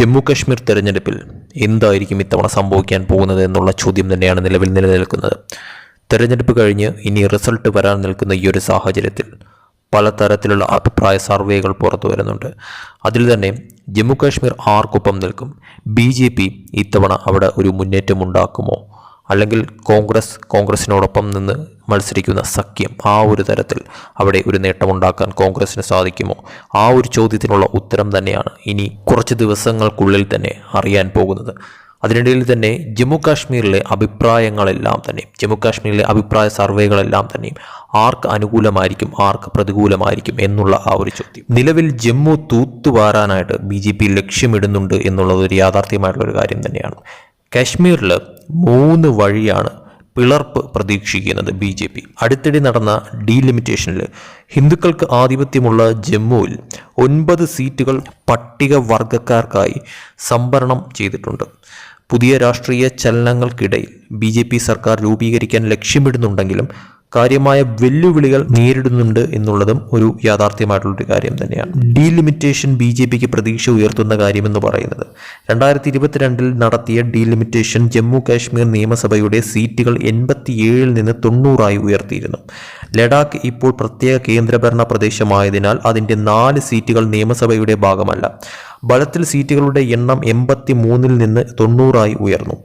ജമ്മു കാശ്മീർ തെരഞ്ഞെടുപ്പിൽ എന്തായിരിക്കും ഇത്തവണ സംഭവിക്കാൻ പോകുന്നത് എന്നുള്ള ചോദ്യം തന്നെയാണ് നിലവിൽ നിലനിൽക്കുന്നത്. തെരഞ്ഞെടുപ്പ് കഴിഞ്ഞ് ഇനി റിസൾട്ട് വരാൻ നിൽക്കുന്ന ഈ ഒരു സാഹചര്യത്തിൽ പലതരത്തിലുള്ള അഭിപ്രായ സർവേകൾ പുറത്തു വരുന്നുണ്ട്. അതിൽ തന്നെ ജമ്മു കാശ്മീർ ആർക്കൊപ്പം നിൽക്കും? ബി ജെ പി ഇത്തവണ അവിടെ ഒരു മുന്നേറ്റം ഉണ്ടാക്കുമോ അല്ലെങ്കിൽ കോൺഗ്രസ് കോൺഗ്രസിനോടൊപ്പം നിന്ന് മത്സരിക്കുന്ന സഖ്യം ആ ഒരു തരത്തിൽ അവിടെ ഒരു നേട്ടമുണ്ടാക്കാൻ കോൺഗ്രസിന് സാധിക്കുമോ? ആ ഒരു ചോദ്യത്തിനുള്ള ഉത്തരം തന്നെയാണ് ഇനി കുറച്ച് ദിവസങ്ങൾക്കുള്ളിൽ തന്നെ അറിയാൻ പോകുന്നത്. അതിനിടയിൽ തന്നെ ജമ്മു കാശ്മീരിലെ അഭിപ്രായങ്ങളെല്ലാം തന്നെ ജമ്മു കാശ്മീരിലെ അഭിപ്രായ സർവേകളെല്ലാം തന്നെയും ആർക്ക് അനുകൂലമായിരിക്കും ആർക്ക് പ്രതികൂലമായിരിക്കും എന്നുള്ള ആ ഒരു ചോദ്യം. നിലവിൽ ജമ്മു തൂത്തുവാരാനായിട്ട് ബി ജെ പി ലക്ഷ്യമിടുന്നുണ്ട് എന്നുള്ളത് ഒരു യാഥാർത്ഥ്യമായിട്ടുള്ള ഒരു കാര്യം തന്നെയാണ്. കാശ്മീരിൽ മൂന്ന് വഴിയാണ് പിളർപ്പ് പ്രതീക്ഷിക്കുന്നത് ബി ജെ പി. അടുത്തിടെ നടന്ന ഡീലിമിറ്റേഷനിൽ ഹിന്ദുക്കൾക്ക് ആധിപത്യമുള്ള ജമ്മുവിൽ ഒൻപത് സീറ്റുകൾ പട്ടിക വർഗക്കാർക്കായി സംവരണം ചെയ്തിട്ടുണ്ട്. പുതിയ രാഷ്ട്രീയ ചലനങ്ങൾക്കിടയിൽ ബി സർക്കാർ രൂപീകരിക്കാൻ ലക്ഷ്യമിടുന്നുണ്ടെങ്കിലും കാര്യമായ വെല്ലുവിളികൾ നേരിടുന്നുണ്ട് എന്നുള്ളതും ഒരു യാഥാർത്ഥ്യമായിട്ടുള്ളൊരു കാര്യം തന്നെയാണ്. ഡീലിമിറ്റേഷൻ ബി ജെ പിക്ക് പ്രതീക്ഷ ഉയർത്തുന്ന കാര്യമെന്ന് പറയുന്നത്. രണ്ടായിരത്തി ഇരുപത്തിരണ്ടിൽ നടത്തിയ ഡീലിമിറ്റേഷൻ ജമ്മു കാശ്മീർ നിയമസഭയുടെ സീറ്റുകൾ എൺപത്തിയേഴിൽ നിന്ന് തൊണ്ണൂറായി ഉയർത്തിയിരുന്നു. ലഡാക്ക് ഇപ്പോൾ പ്രത്യേക കേന്ദ്രഭരണ പ്രദേശമായതിനാൽ അതിന്റെ നാല് സീറ്റുകൾ നിയമസഭയുടെ ഭാഗമല്ല. ബലത്തിൽ സീറ്റുകളുടെ എണ്ണം എൺപത്തി മൂന്നിൽ നിന്ന് തൊണ്ണൂറായി ഉയർന്നു.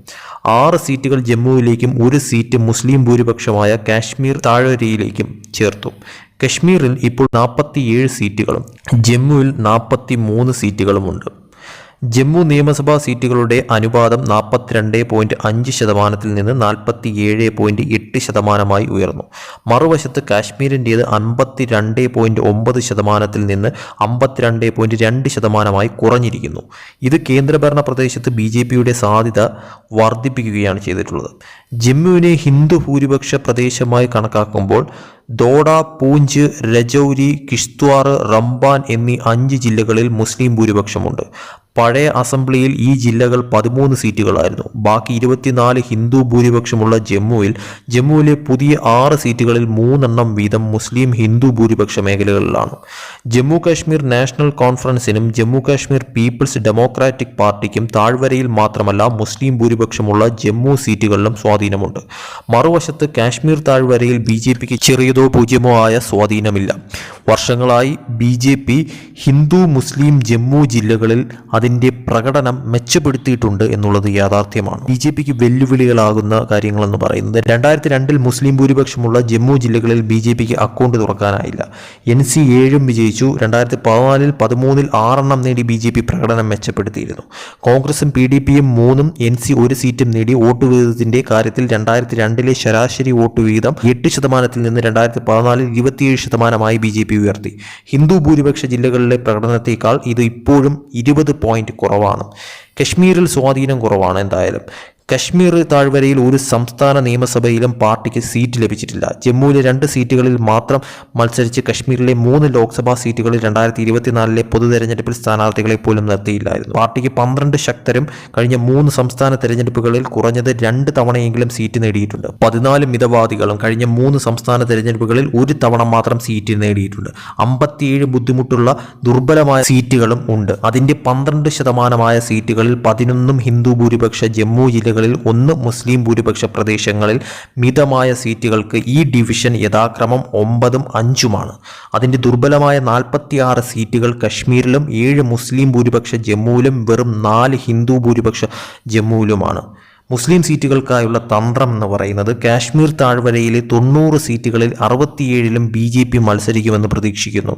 ആറ് സീറ്റുകൾ ജമ്മുവിലേക്കും ഒരു സീറ്റ് മുസ്ലിം ഭൂരിപക്ഷമായ കാശ്മീർ താഴ്വരയിലേക്കും ചേർത്തു. കശ്മീരിൽ ഇപ്പോൾ നാൽപ്പത്തിയേഴ് സീറ്റുകളും ജമ്മുവിൽ നാൽപ്പത്തി മൂന്ന് സീറ്റുകളുമുണ്ട്. ജമ്മു നിയമസഭാ സീറ്റുകളുടെ അനുപാതം നാൽപ്പത്തിരണ്ട് പോയിന്റ് അഞ്ച് ശതമാനത്തിൽ നിന്ന് നാൽപ്പത്തി ഏഴ് പോയിന്റ് എട്ട് ശതമാനമായി ഉയർന്നു. മറുവശത്ത് കാശ്മീരിന്റേത് അൻപത്തിരണ്ട് പോയിന്റ് ഒമ്പത് ശതമാനത്തിൽ നിന്ന് അമ്പത്തിരണ്ട് പോയിന്റ് രണ്ട് ശതമാനമായി കുറഞ്ഞിരിക്കുന്നു. ഇത് കേന്ദ്രഭരണ പ്രദേശത്ത് ബി ജെ പിയുടെ സാധ്യത വർദ്ധിപ്പിക്കുകയാണ് ചെയ്തിട്ടുള്ളത്. ജമ്മുവിനെ ഹിന്ദു ഭൂരിപക്ഷ പ്രദേശമായി കണക്കാക്കുമ്പോൾ ദോഡ പൂഞ്ച് രജൌരി കിഷ്ത്വാർ റംബാൻ എന്നീ അഞ്ച് ജില്ലകളിൽ മുസ്ലിം ഭൂരിപക്ഷമുണ്ട്. പഴയ അസംബ്ലിയിൽ ഈ ജില്ലകൾ പതിമൂന്ന് സീറ്റുകളായിരുന്നു. ബാക്കി ഇരുപത്തിനാല് ഹിന്ദു ഭൂരിപക്ഷമുള്ള ജമ്മുവിൽ ജമ്മുവിലെ പുതിയ ആറ് സീറ്റുകളിൽ മൂന്നെണ്ണം വീതം മുസ്ലിം ഹിന്ദു ഭൂരിപക്ഷ മേഖലകളിലാണ്. ജമ്മു കാശ്മീർ നാഷണൽ കോൺഫറൻസിനും ജമ്മു കാശ്മീർ പീപ്പിൾസ് ഡെമോക്രാറ്റിക് പാർട്ടിക്കും താഴ്വരയിൽ മാത്രമല്ല മുസ്ലിം ഭൂരിപക്ഷമുള്ള ജമ്മു സീറ്റുകളിലും സ്വാധീനമുണ്ട്. മറുവശത്ത് കാശ്മീർ താഴ്വരയിൽ ബി ജെ പിക്ക് ചെറിയതോ പൂജ്യമോ ആയ സ്വാധീനമില്ല. വർഷങ്ങളായി ബി ജെ പി ഹിന്ദു മുസ്ലിം ജമ്മു ജില്ലകളിൽ അതിന്റെ പ്രകടനം മെച്ചപ്പെടുത്തിയിട്ടുണ്ട് എന്നുള്ളത് യാഥാർത്ഥ്യമാണ്. ബി ജെ പിക്ക് വെല്ലുവിളികളാകുന്ന കാര്യങ്ങളെന്ന് പറയുന്നത് രണ്ടായിരത്തി രണ്ടിൽ മുസ്ലിം ഭൂരിപക്ഷമുള്ള ജമ്മു ജില്ലകളിൽ ബി ജെ പിക്ക് അക്കൗണ്ട് തുറക്കാനായില്ല. എൻ സി ഏഴും വിജയിച്ചു. രണ്ടായിരത്തി പതിനാലിൽ പതിമൂന്നിൽ ആറെണ്ണം നേടി ബി ജെ പി പ്രകടനം മെച്ചപ്പെടുത്തിയിരുന്നു. കോൺഗ്രസും പി ഡി പിയും മൂന്നും എൻ സി ഒരു സീറ്റും നേടി വോട്ട് വിഹിതത്തിന്റെ കാര്യത്തിൽ രണ്ടായിരത്തി രണ്ടിലെ ശരാശരി വോട്ട് വിഹിതം എട്ട് ശതമാനത്തിൽ നിന്ന് രണ്ടായിരത്തി പതിനാലിൽ ഇരുപത്തിയേഴ് ശതമാനമായി ബി ജെ പി ഉയർത്തി. ഹിന്ദു ഭൂരിപക്ഷ ജില്ലകളിലെ പ്രകടനത്തേക്കാൾ ഇത് ഇപ്പോഴും ഇരുപത് പോയിന്റ് കുറവാണ്. കശ്മീരിൽ സ്വാധീനം കുറവാണ് എന്തായാലും. കശ്മീർ താഴ്വരയിൽ ഒരു സംസ്ഥാന നിയമസഭയിലും പാർട്ടിക്ക് സീറ്റ് ലഭിച്ചിട്ടില്ല. ജമ്മുവിലെ രണ്ട് സീറ്റുകളിൽ മാത്രം മത്സരിച്ച് കശ്മീരിലെ മൂന്ന് ലോക്സഭാ സീറ്റുകളിൽ രണ്ടായിരത്തി ഇരുപത്തിനാലിലെ പൊതു തെരഞ്ഞെടുപ്പിൽ സ്ഥാനാർത്ഥികളെ പോലും നിർത്തിയില്ലായിരുന്നു. പാർട്ടിക്ക് പന്ത്രണ്ട് ശക്തരും കഴിഞ്ഞ മൂന്ന് സംസ്ഥാന തെരഞ്ഞെടുപ്പുകളിൽ കുറഞ്ഞത് രണ്ട് തവണയെങ്കിലും സീറ്റ് നേടിയിട്ടുണ്ട്. പതിനാല് മിതവാദികളും കഴിഞ്ഞ മൂന്ന് സംസ്ഥാന തെരഞ്ഞെടുപ്പുകളിൽ ഒരു തവണ മാത്രം സീറ്റ് നേടിയിട്ടുണ്ട്. അമ്പത്തിയേഴ് ബുദ്ധിമുട്ടുള്ള ദുർബലമായ സീറ്റുകളും ഉണ്ട്. അതിന്റെ പന്ത്രണ്ട് ശതമാനമായ സീറ്റുകളിൽ പതിനൊന്നും ഹിന്ദു ഭൂരിപക്ഷ ജമ്മു ജില്ലകളിൽ ഒന്ന് മുസ്ലിം ഭൂരിപക്ഷ പ്രദേശങ്ങളിൽ മിതമായ സീറ്റുകൾക്ക് ഈ ഡിവിഷൻ യഥാക്രമം ഒമ്പതും അഞ്ചുമാണ്. അതിന്റെ ദുർബലമായ നാൽപ്പത്തിയാറ് സീറ്റുകൾ കശ്മീരിലും ഏഴ് മുസ്ലിം ഭൂരിപക്ഷ ജമ്മുവിലും വെറും നാല് ഹിന്ദു ഭൂരിപക്ഷ ജമ്മുവിലുമാണ്. മുസ്ലിം സീറ്റുകൾക്കായുള്ള തന്ത്രം എന്ന് പറയുന്നത് കാശ്മീർ താഴ്വരയിലെ തൊണ്ണൂറ് സീറ്റുകളിൽ അറുപത്തിയേഴിലും ബി ജെ പി മത്സരിക്കുമെന്ന് പ്രതീക്ഷിക്കുന്നു.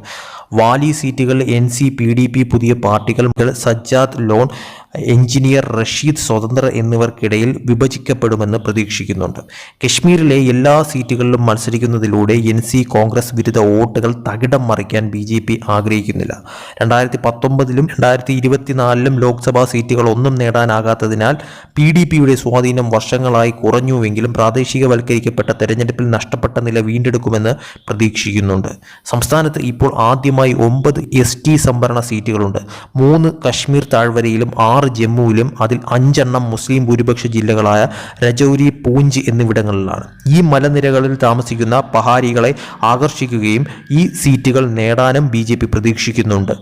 വാലി സീറ്റുകൾ N C P D P പുതിയ പാർട്ടികൾ സജ്ജാദ് ലോൺ എഞ്ചിനീയർ റഷീദ് സ്വതന്ത്ര എന്നിവർക്കിടയിൽ വിഭജിക്കപ്പെടുമെന്ന് പ്രതീക്ഷിക്കുന്നുണ്ട്. കശ്മീരിലെ എല്ലാ സീറ്റുകളിലും മത്സരിക്കുന്നതിലൂടെ എൻ സി കോൺഗ്രസ് വിരുദ്ധ വോട്ടുകൾ തകിടം മറിക്കാൻ ബി ജെ പി ആഗ്രഹിക്കുന്നില്ല. രണ്ടായിരത്തി പത്തൊമ്പതിലും രണ്ടായിരത്തി ഇരുപത്തിനാലിലും ലോക്സഭാ സീറ്റുകൾ ഒന്നും നേടാനാകാത്തതിനാൽ പി ഡി പിയുടെ സ്വാധീനം വർഷങ്ങളായി കുറഞ്ഞുവെങ്കിലും പ്രാദേശികവൽക്കരിക്കപ്പെട്ട തെരഞ്ഞെടുപ്പിൽ നഷ്ടപ്പെട്ട നില വീണ്ടെടുക്കുമെന്ന് പ്രതീക്ഷിക്കുന്നുണ്ട്. സംസ്ഥാനത്ത് ഇപ്പോൾ ആദ്യമായി ആദ്യമായി ഒമ്പത് എസ് ടി സംവരണ സീറ്റുകളുണ്ട്. മൂന്ന് കശ്മീർ താഴ്വരയിലും ആറ് ജമ്മുവിലും അതിൽ അഞ്ചെണ്ണം മുസ്ലിം ഭൂരിപക്ഷ ജില്ലകളായ രജൌരി പൂഞ്ച് എന്നിവിടങ്ങളിലാണ്. ഈ മലനിരകളിൽ താമസിക്കുന്ന പഹാരികളെ ആകർഷിക്കുകയും ഈ സീറ്റുകൾ നേടാനും ബി ജെ പി പ്രതീക്ഷിക്കുന്നുണ്ട്.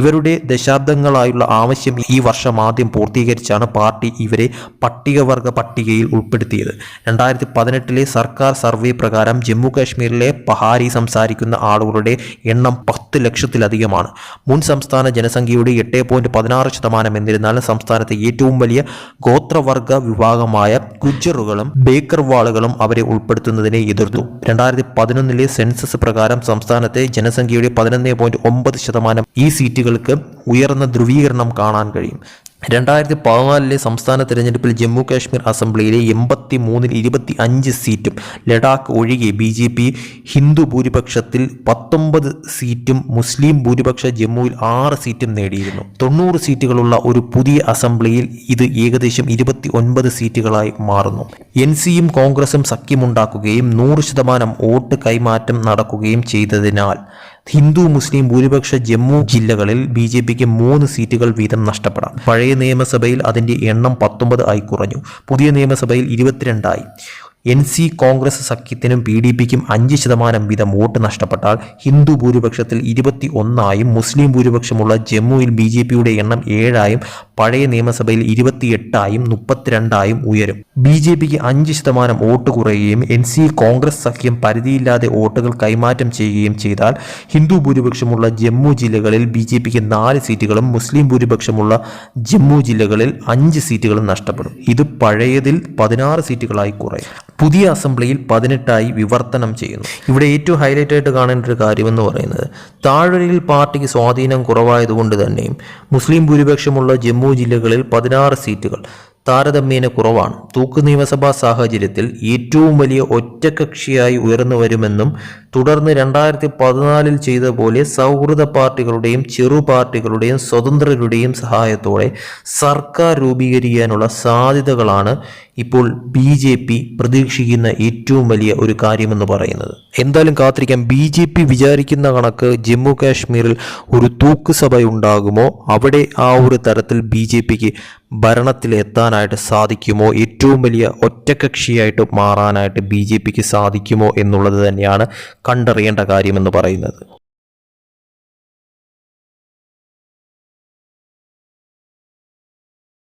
ഇവരുടെ ദശാബ്ദങ്ങളായുള്ള ആവശ്യം ഈ വർഷം ആദ്യം പൂർത്തീകരിച്ചാണ് പാർട്ടി ഇവരെ പട്ടികവർഗ പട്ടികയിൽ ഉൾപ്പെടുത്തിയത്. രണ്ടായിരത്തി പതിനെട്ടിലെ സർക്കാർ സർവേ പ്രകാരം ജമ്മു കാശ്മീരിലെ പഹാരി സംസാരിക്കുന്ന ആളുകളുടെ എണ്ണം പത്ത് ലക്ഷത്തിലധികമാണ്. മുൻ സംസ്ഥാന ജനസംഖ്യയുടെ എട്ട് പോയിന്റ് പതിനാറ് ശതമാനം എന്നിരുന്നാലും സംസ്ഥാനത്തെ ഏറ്റവും വലിയ ഗോത്രവർഗ വിഭാഗമായ ഗുജ്ജറുകളും ബേക്കർവാളുകളും അവരെ ഉൾപ്പെടുത്തുന്നതിനെ എതിർത്തു. രണ്ടായിരത്തി പതിനൊന്നിലെ സെൻസസ് പ്രകാരം സംസ്ഥാനത്തെ ജനസംഖ്യയുടെ പതിനൊന്ന് പോയിന്റ് ഒമ്പത് ശതമാനം ഈ സീറ്റുകൾക്ക് ഉയർന്ന ധ്രുവീകരണം കാണാൻ കഴിയും. രണ്ടായിരത്തി പതിനാലിലെ സംസ്ഥാന തിരഞ്ഞെടുപ്പിൽ ജമ്മു കാശ്മീർ അസംബ്ലിയിലെ എൺപത്തി മൂന്നിൽ ഇരുപത്തി അഞ്ച് സീറ്റും ലഡാക്ക് ഒഴികെ ബി ജെ പി ഹിന്ദു ഭൂരിപക്ഷത്തിൽ പത്തൊമ്പത് സീറ്റും മുസ്ലിം ഭൂരിപക്ഷ ജമ്മുവിൽ ആറ് സീറ്റും നേടിയിരുന്നു. തൊണ്ണൂറ് സീറ്റുകളുള്ള ഒരു പുതിയ അസംബ്ലിയിൽ ഇത് ഏകദേശം ഇരുപത്തി ഒൻപത് സീറ്റുകളായി മാറുന്നു. എൻ സിയും കോൺഗ്രസും സഖ്യമുണ്ടാക്കുകയും നൂറ് ശതമാനം വോട്ട് കൈമാറ്റം നടക്കുകയും ചെയ്തതിനാൽ ഹിന്ദു മുസ്ലിം ഭൂരിപക്ഷ ജമ്മു ജില്ലകളിൽ ബി ജെ പിക്ക് മൂന്ന് സീറ്റുകൾ വീതം നഷ്ടപ്പെടാം. പഴയ നിയമസഭയിൽ അതിന്റെ എണ്ണം പത്തൊമ്പത് ആയി കുറഞ്ഞു. പുതിയ നിയമസഭയിൽ ഇരുപത്തിരണ്ടായി എൻ സി കോൺഗ്രസ് സഖ്യത്തിനും പി ഡി പിക്കും അഞ്ച് ശതമാനം വീതം വോട്ട് നഷ്ടപ്പെട്ടാൽ ഹിന്ദു ഭൂരിപക്ഷത്തിൽ ഇരുപത്തി ഒന്നായും മുസ്ലിം ഭൂരിപക്ഷമുള്ള ജമ്മുവിൽ ബി ജെ പിയുടെ എണ്ണം ഏഴായും പഴയ നിയമസഭയിൽ ഇരുപത്തിയെട്ടായും മുപ്പത്തിരണ്ടായും ഉയരും. ബി ജെ പിക്ക് അഞ്ച് ശതമാനം വോട്ട് കുറയുകയും എൻ സി കോൺഗ്രസ് സഖ്യം പരിധിയില്ലാതെ വോട്ടുകൾ കൈമാറ്റം ചെയ്യുകയും ചെയ്താൽ ഹിന്ദു ഭൂരിപക്ഷമുള്ള ജമ്മു ജില്ലകളിൽ ബി ജെ പിക്ക് നാല് സീറ്റുകളും മുസ്ലിം ഭൂരിപക്ഷമുള്ള ജമ്മു ജില്ലകളിൽ അഞ്ച് സീറ്റുകളും നഷ്ടപ്പെടും. ഇത് പഴയതിൽ പതിനാറ് സീറ്റുകളായി കുറയും. പുതിയ അസംബ്ലിയിൽ പതിനെട്ടായി വിവർത്തനം ചെയ്യുന്നു. ഇവിടെ ഏറ്റവും ഹൈലൈറ്റ് ആയിട്ട് കാണേണ്ട ഒരു കാര്യമെന്ന് പറയുന്നത് താഴ്വരയിൽ പാർട്ടിക്ക് സ്വാധീനം കുറവായതുകൊണ്ട് തന്നെയും മുസ്ലിം ഭൂരിപക്ഷമുള്ള ജമ്മു ജില്ലകളിൽ പതിനാറ് സീറ്റുകൾ താരതമ്യേന കുറവാണ്. തൂക്ക് നിയമസഭാ സാഹചര്യത്തിൽ ഏറ്റവും വലിയ ഒറ്റകക്ഷിയായി ഉയർന്നു വരുമെന്നും തുടർന്ന് രണ്ടായിരത്തി പതിനാലിൽ ചെയ്ത പോലെ സൗഹൃദ പാർട്ടികളുടെയും ചെറു പാർട്ടികളുടെയും സ്വതന്ത്രരുടെയും സഹായത്തോടെ സർക്കാർ രൂപീകരിക്കാനുള്ള സാധ്യതകളാണ് ഇപ്പോൾ ബി ജെ പി പ്രതീക്ഷിക്കുന്ന ഏറ്റവും വലിയ ഒരു കാര്യമെന്ന് പറയുന്നത്. എന്തായാലും കാത്തിരിക്കാം. ബി ജെ പി വിചാരിക്കുന്ന കണക്ക് ജമ്മു കാശ്മീരിൽ ഒരു തൂക്കുസഭ ഉണ്ടാകുമോ അവിടെ ആ ഒരു തരത്തിൽ ബി ജെ പിക്ക് ഭരണത്തിൽ എത്താനായിട്ട് സാധിക്കുമോ? ഏറ്റവും വലിയ ഒറ്റകക്ഷിയായിട്ട് മാറാനായിട്ട് ബി ജെ പിക്ക് സാധിക്കുമോ എന്നുള്ളത് തന്നെയാണ് കണ്ടറിയേണ്ട കാര്യമെന്ന് പറയുന്നത്.